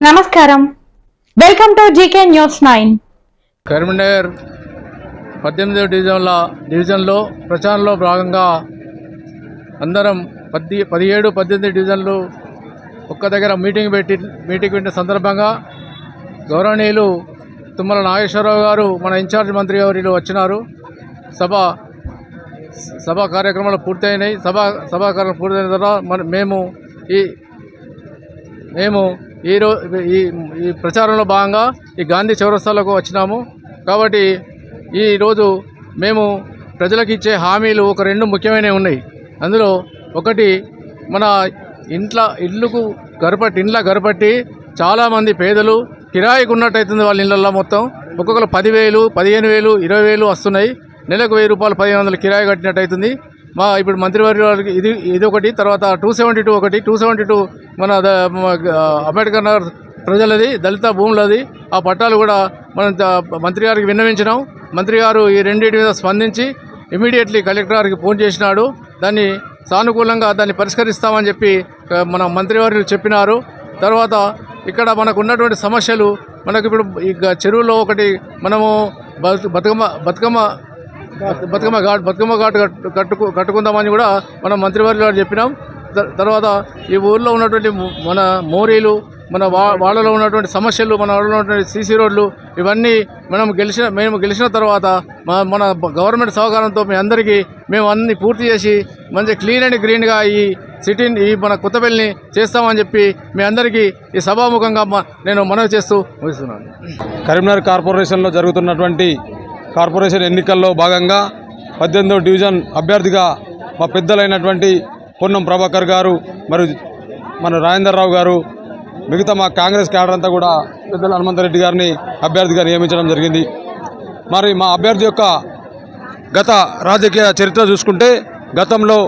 నమస్కారం. Welcome to GK news nine Karimnagar పద్దెనిమిదవ డివిజన్ల డివిజన్లో ప్రచారంలో భాగంగా అందరం పద్ది పదిహేడు పద్దెనిమిది డివిజన్లు ఒక్క దగ్గర మీటింగ్ పెట్టి మీటింగ్ పెట్టిన సందర్భంగా గౌరవనీయులు తుమ్మల నాగేశ్వరరావు గారు మన ఇన్ఛార్జ్ మంత్రి గారు వచ్చినారు. సభ సభా కార్యక్రమాలు పూర్తయినాయి. సభా సభా కార్యక్రమం పూర్తయిన తర్వాత మన మేము ఈ మేము ఈ ఈ ఈ ప్రచారంలో భాగంగా ఈ గాంధీ చౌరస్తాలకు వచ్చినాము. కాబట్టి ఈరోజు మేము ప్రజలకు ఇచ్చే హామీలు ఒక రెండు ముఖ్యమైనవి ఉన్నాయి. అందులో ఒకటి మన ఇంట్లో ఇళ్ళకు గరపట్టి ఇండ్ల గరపట్టి చాలామంది పేదలు కిరాయికి ఉన్నట్టయితుంది వాళ్ళ ఇళ్ళల్లో మొత్తం. ఒక్కొక్కరు పదివేలు పదిహేను వేలు ఇరవై వేలు వస్తున్నాయి. నెలకు వెయ్యి రూపాయలు పదిహేను వందలు కిరాయి కట్టినట్టయితుంది. మా ఇప్పుడు మంత్రివర్గ వారికి ఇది ఇది ఒకటి తర్వాత టూ సెవెంటీ టూ ఒకటి టూ సెవెంటీ టూ మన అంబేద్కర్ నగర్ ప్రజలది దళిత భూములది ఆ పట్టాలు కూడా మనం మంత్రి గారికి విన్నవించినాం. మంత్రి గారు ఈ రెండింటి మీద స్పందించి ఇమీడియట్లీ కలెక్టర్ గారికి ఫోన్ చేసినాడు. దాన్ని సానుకూలంగా దాన్ని పరిష్కరిస్తామని చెప్పి మన మంత్రివారు చెప్పినారు. తర్వాత ఇక్కడ మనకు ఉన్నటువంటి సమస్యలు మనకి ఇప్పుడు ఈ చెరువులో ఒకటి మనము బతు- బతుకమ్మ బతుకమ్మ బతుకమ్మ ఘాట్ బతుకమ్మ ఘాట్ కట్టు కట్టుకు కట్టుకుందామని కూడా మనం మంత్రివర్యులు గారు చెప్పినాం. త- తర్వాత ఈ ఊర్లో ఉన్నటువంటి మన మోరీలు మన వా వాళ్ళలో ఉన్నటువంటి సమస్యలు మన వాళ్ళలో ఉన్నటువంటి సీసీ రోడ్లు ఇవన్నీ మనం గెలిచిన మేము గెలిచిన తర్వాత మన గవర్నమెంట్ సహకారంతో మీ అందరికీ మేము అన్ని పూర్తి చేసి మంచి క్లీన్ అండ్ గ్రీన్గా ఈ సిటీని ఈ మన కొత్తపల్లిని చేస్తామని చెప్పి మీ అందరికీ ఈ సభాముఖంగా నేను మనవి చేస్తూ ముగిస్తున్నాను. కరీంనగర్ కార్పొరేషన్లో జరుగుతున్నటువంటి కార్పొరేషన్ ఎన్నికల్లో భాగంగా పద్దెనిమిదవ డివిజన్ అభ్యర్థిగా మా పెద్దలైనటువంటి పొన్నం ప్రభాకర్ గారు మరియు మన రాజేందర్రావు గారు మిగతా మా కాంగ్రెస్ క్యాడర్ అంతా కూడా పెద్దల హనుమంతరెడ్డి గారిని అభ్యర్థిగా నియమించడం జరిగింది. మరి మా అభ్యర్థి యొక్క గత రాజకీయ చరిత్ర చూసుకుంటే గతంలో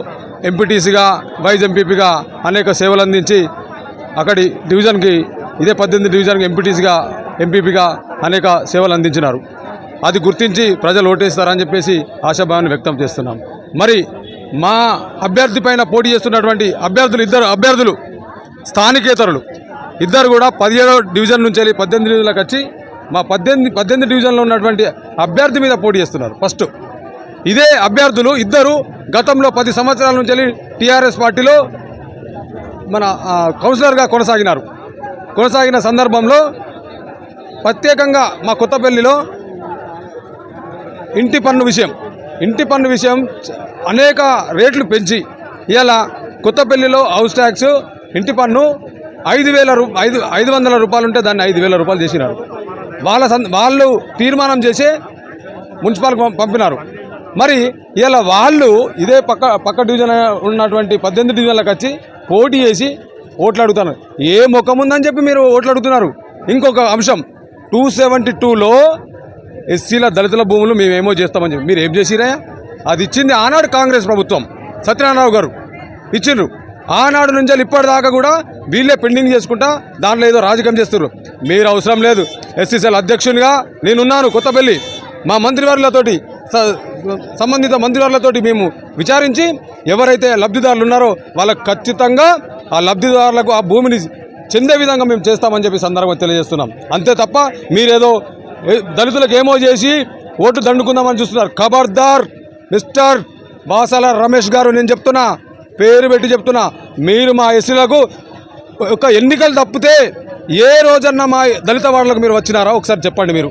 ఎంపీటీసీగా వైస్ ఎంపీపీగా అనేక సేవలు అందించి అక్కడి డివిజన్కి ఇదే పద్దెనిమిది డివిజన్కి ఎంపీటీసీగా ఎంపీపీగా అనేక సేవలు అందించినారు. అది గుర్తించి ప్రజలు ఓటేస్తారని చెప్పేసి ఆశాభావాన్ని వ్యక్తం చేస్తున్నాం. మరి మా అభ్యర్థి పైన పోటీ చేస్తున్నటువంటి అభ్యర్థులు ఇద్దరు అభ్యర్థులు స్థానికేతరులు. ఇద్దరు కూడా పదిహేడో డివిజన్ నుంచి వెళ్ళి పద్దెనిమిది డివిజన్లకు వచ్చి మా పద్దెనిమిది పద్దెనిమిది డివిజన్లో ఉన్నటువంటి అభ్యర్థి మీద పోటీ చేస్తున్నారు. ఫస్ట్ ఇదే అభ్యర్థులు ఇద్దరు గతంలో పది సంవత్సరాల నుంచి వెళ్ళి టీఆర్ఎస్ పార్టీలో మన కౌన్సిలర్గా కొనసాగినారు. కొనసాగిన సందర్భంలో ప్రత్యేకంగా మా కొత్తపల్లిలో ఇంటి పన్ను విషయం. ఇంటి పన్ను విషయం అనేక రేట్లు పెంచి ఇలా కొత్తపల్లిలో హౌస్ ట్యాక్స్ ఇంటి పన్ను ఐదు వేల రూ ఐదు ఐదు వందల రూపాయలు ఉంటే దాన్ని ఐదు వేల రూపాయలు చేసినారు. వాళ్ళ సంద వాళ్ళు తీర్మానం చేసి మున్సిపాల్ పంపినారు. మరి ఇలా వాళ్ళు ఇదే పక్క పక్క డివిజన్ ఉన్నటువంటి పద్దెనిమిది డివిజన్లకు వచ్చి పోటీ చేసి ఓట్లు అడుగుతున్నారు ఏ ముఖం ఉందని చెప్పి మీరు ఓట్లు అడుగుతున్నారు ఇంకొక అంశం. టూ సెవెంటీ టూలో ఎస్సీల దళితుల భూములు మేమేమో చేస్తామని చెప్పి. మీరు ఏం చేసిరా అది ఇచ్చింది ఆనాడు కాంగ్రెస్ ప్రభుత్వం. సత్యనారాయణరావు గారు ఇచ్చిండ్రు. ఆనాడు నుంచి ఇప్పటిదాకా కూడా వీళ్ళే పెండింగ్ చేసుకుంటా దాంట్లో ఏదో రాజకీయం చేస్తారు మీరు అవసరం లేదు. ఎస్సీసీఎల్ అధ్యక్షునిగా నేనున్నాను కొత్తపల్లి. మా మంత్రివర్యులతోటి సంబంధిత మంత్రివర్యులతోటి మేము విచారించి ఎవరైతే లబ్ధిదారులు ఉన్నారో వాళ్ళకు ఖచ్చితంగా ఆ లబ్ధిదారులకు ఆ భూమిని చెందే విధంగా మేము చేస్తామని చెప్పి సందర్భంగా తెలియజేస్తున్నాం. అంతే తప్ప మీరేదో దళితులకు ఏమో చేసి ఓటు దండుకుందామని చూస్తున్నారు. ఖబర్దార్ మిస్టర్ బాసాల రమేష్ గారు నేను చెప్తున్నా పేరు పెట్టి చెప్తున్నా మీరు మా ఎస్సీలకు ఒక ఎన్నికలు తప్పితే ఏ రోజన్నా మా దళిత వాడలకు మీరు వచ్చినారా? ఒకసారి చెప్పండి మీరు.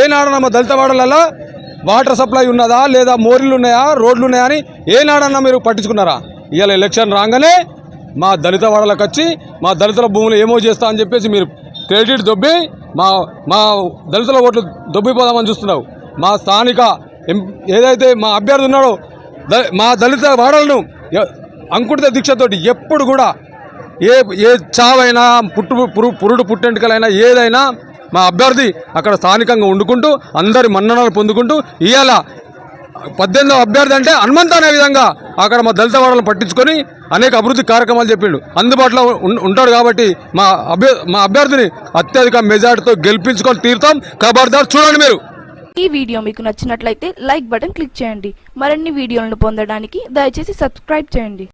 ఏనాడన్నా మా దళిత వాడలలో వాటర్ సప్లై ఉన్నదా లేదా మోరీలు ఉన్నాయా రోడ్లు ఉన్నాయా అని ఏనాడన్నా మీరు పట్టించుకున్నారా? ఇవాళ ఎలక్షన్ రాగానే మా దళిత వాడలకు వచ్చి మా దళితుల భూములు ఏమో చేస్తా అని చెప్పేసి మీరు క్రెడిట్ దొబ్బి మా మా దళితుల ఓట్లు దొబ్బిపోదామని చూస్తున్నావు. మా స్థానిక ఎం ఏదైతే మా అభ్యర్థి ఉన్నాడో ద మా దళిత వాడలను అంకుటిత దీక్షతోటి ఎప్పుడు కూడా ఏ ఏ చావైనా పుట్టు పురు పురుడు పుట్టెంటుకలైనా ఏదైనా మా అభ్యర్థి అక్కడ స్థానికంగా వండుకుంటూ అందరి మన్ననలు పొందుకుంటూ ఇవాళ పద్దెనిమిదో అభ్యర్థి అంటే హనుమంత్ అనే విధంగా అక్కడ మా దళిత వాడలను పట్టించుకొని అనేక అభివృద్ధి కార్యక్రమాలు చెప్పిండు. అందుబాటులో ఉం- ఉంటాడు కాబట్టి మా అభ్య మా అభ్యర్థిని అత్యధిక మెజార్టీతో గెలిపించుకొని తీరుతాం. ఖబర్దార్ చూడండి మీరు. ఈ వీడియో మీకు నచ్చినట్లయితే లైక్ బటన్ క్లిక్ చేయండి. మరిన్ని వీడియోలను పొందడానికి దయచేసి సబ్స్క్రైబ్ చేయండి.